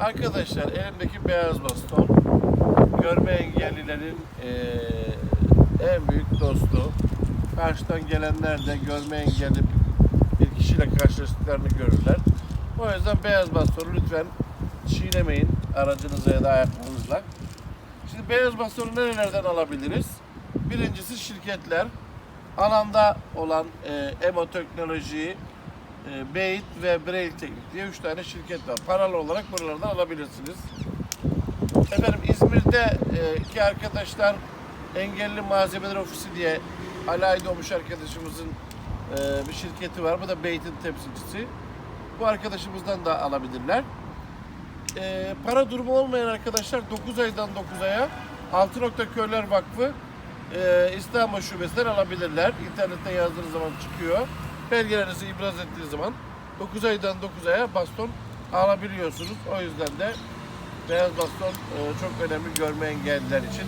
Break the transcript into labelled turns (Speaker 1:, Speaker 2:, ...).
Speaker 1: Arkadaşlar elimdeki beyaz baston görme engellilerin eee, en büyük dostu. Karşıdan gelenler de görme engelli bir kişiyle karşılaştıklarını görürler. O yüzden beyaz bastonu lütfen çiğnemeyin aracınıza ya da ayaklarınızla. Şimdi beyaz bastonu nerelerden alabiliriz? Birincisi şirketler. Alanda olan e, Emo Teknoloji, e, Beit ve Braille Teknik diye üç tane şirket var. Paralı olarak buralardan alabilirsiniz. Efendim İzmir'de e, iki arkadaşlar Engelli Malzemeler Ofisi diye Ali Aydoğmuş arkadaşımızın e, bir şirketi var. Bu da Beit'in temsilcisi. Bu arkadaşımızdan da alabilirler. E, para durumu olmayan arkadaşlar 9 aydan 9 aya Altı Nokta Köyler Vakfı e, İstanbul Şubesi'nden alabilirler. İnternette yazdığınız zaman çıkıyor. Belgelerinizi ibraz ettiğiniz zaman 9 aydan 9 aya baston alabiliyorsunuz. O yüzden de beyaz baston e, çok önemli görme engelliler için.